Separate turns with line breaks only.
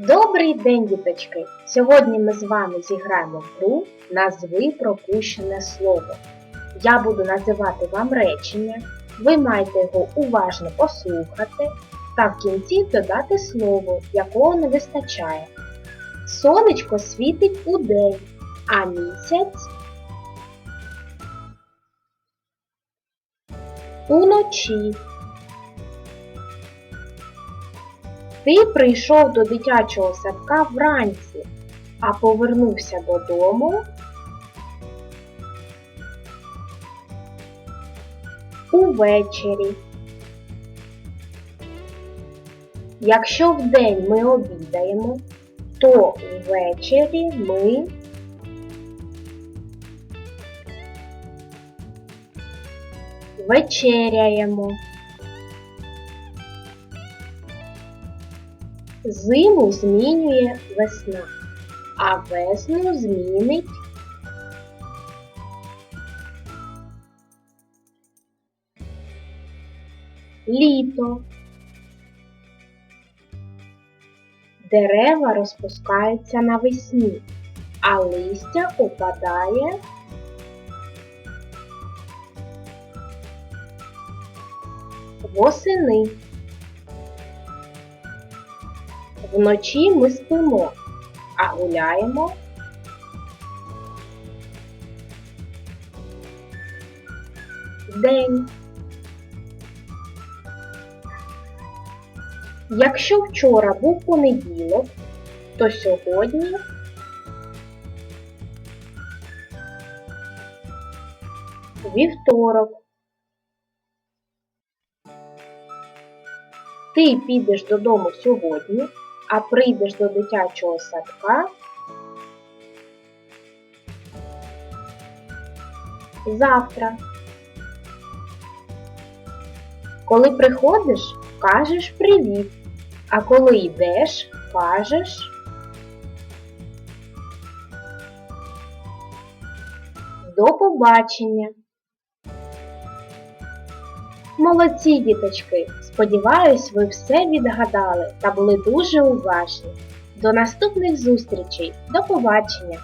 Добрий день, діточки! Сьогодні ми з вами зіграємо в гру Назви пропущене слово. Я буду називати вам речення, ви маєте його уважно послухати та в кінці додати слово, якого не вистачає. Сонечко світить у день, а місяць уночі. Ти прийшов до дитячого садка вранці, а повернувся додому увечері. Якщо вдень ми обідаємо, то ввечері ми вечеряємо. Зиму змінює весна, а весну змінить літо. Дерева розпускаються навесні, а листя опадає восени. Вночі ми спимо, а гуляємо вдень. Якщо вчора був понеділок, то сьогодні вівторок. Ти підеш додому сьогодні, а прийдеш до дитячого садка завтра. Коли приходиш, кажеш привіт, а коли йдеш, кажеш до побачення. Молодці, діточки! Сподіваюсь, ви все відгадали та були дуже уважні. До наступних зустрічей. До побачення!